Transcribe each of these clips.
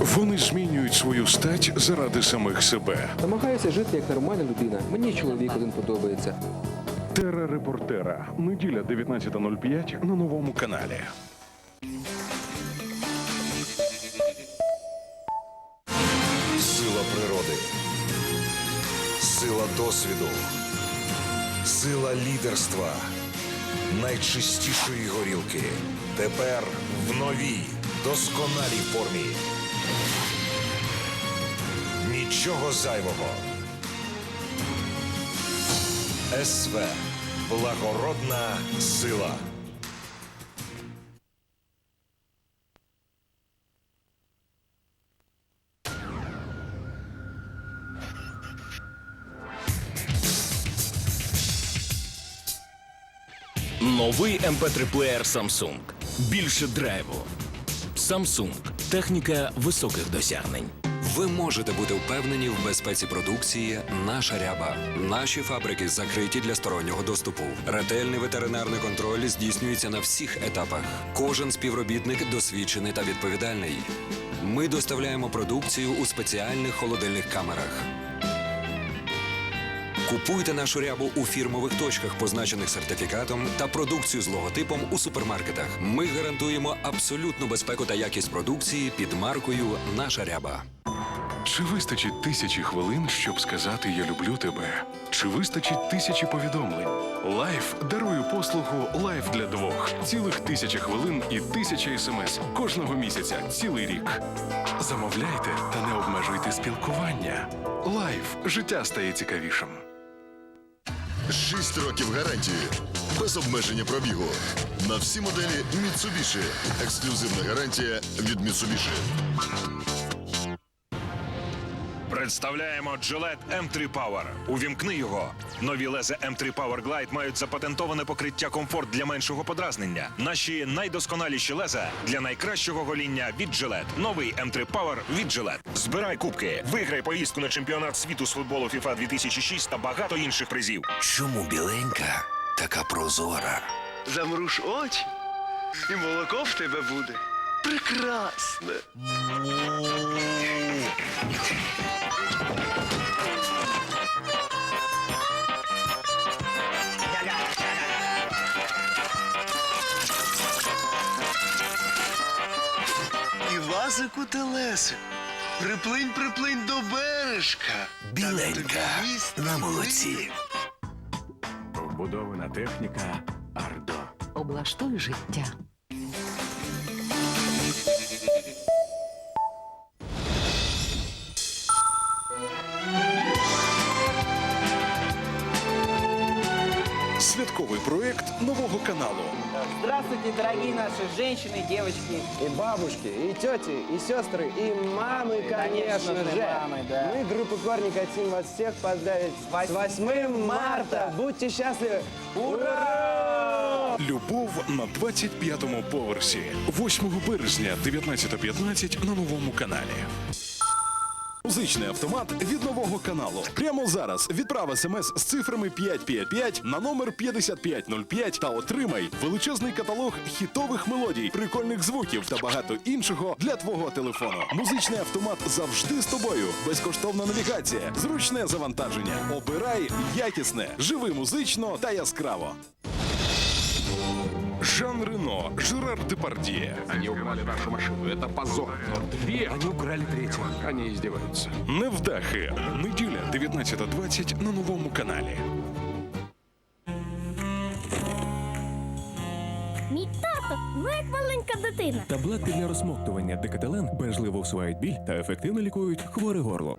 Вони змінюють свою стать заради самих себе. Намагаюся жити як нормальна людина. Мені чоловік один подобається. Тера репортера. Неділя 19.05 на новому каналі. Сила природи, сила досвіду, сила лідерства, найчистішої горілки. Тепер в новій, досконалій формі. Нічого зайвого. СВ. Благородна сила. Новий MP3 плеєр Samsung. Більше драйву. Samsung. Техніка високих досягнень. Ви можете бути впевнені в безпеці продукції Наша ряба. Наші фабрики закриті для стороннього доступу. Ретельний ветеринарний контроль здійснюється на всіх етапах. Кожен співробітник досвідчений та відповідальний. Ми доставляємо продукцію у спеціальних холодильних камерах. Купуйте нашу рябу у фірмових точках, позначених сертифікатом, та продукцію з логотипом у супермаркетах. Ми гарантуємо абсолютну безпеку та якість продукції під маркою Наша ряба. Чи вистачить тисячі хвилин, щоб сказати Я люблю тебе? Чи вистачить тисячі повідомлень? Лайф дарує послугу Лайф для двох. Цілих тисяча хвилин і тисяча смс кожного місяця, цілий рік. Замовляйте та не обмежуйте спілкування. Лайф життя стає цікавішим. Шість років гарантії. Без обмеження пробігу. На всі моделі Mitsubishi. Ексклюзивна гарантія від Mitsubishi. Представляємо Gillette M3 Power. Увімкни його. Нові лези M3 Power Glide мають запатентоване покриття комфорт для меншого подразнення. Наші найдосконаліші леза для найкращого гоління від Gillette. Новий M3 Power від Gillette. Збирай кубки, виграй поїздку на чемпіонат світу з футболу FIFA 2006 та багато інших призів. Чому біленька така прозора? Замруш очі, і молоко в тебе буде прекрасне. І вазику телесику. Приплинь, приплинь до бережка. Біленька на молоці. Вбудована техніка Ардо. Облаштуй життя. Святковий проект нового каналу. Здравствуйте, дорогие наши женщины, девочки. И бабушки, и тети, и сестры, и мамы, конечно, же. мамы, да. Мы, группа Корни, хотим вас всех поздравить с 8 марта. Будьте счастливы. Ура! Любов на 25-му поверсі. 8 березня, 19.15 на новому каналі. Музичний автомат від нового каналу. Прямо зараз відправ смс з цифрами 555 на номер 5505 та отримай величезний каталог хітових мелодій, прикольних звуків та багато іншого для твого телефону. Музичний автомат завжди з тобою. Безкоштовна навігація, зручне завантаження. Обирай якісне, живи музично та яскраво. Жан Рено, Жерар Депардье. Они украли нашу машину. Это позор. Но две. Они украли третью. Они издеваются. Невдахи. Неділя 19.20 на новому каналі. Мій тато, ну як маленька дитина. Таблетки для розсмоктування декателен бережливо усувають біль та ефективно лікують хворе горло.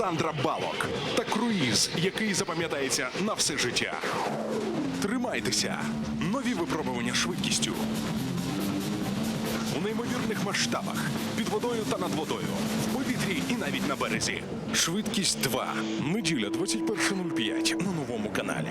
Сандра Балок та круїз, який запам'ятається на все життя. Тримайтеся. Нові випробування швидкістю. У неймовірних масштабах. Під водою та над водою. В повітрі і навіть на березі. Швидкість 2. Неділя 21.05 на новому каналі.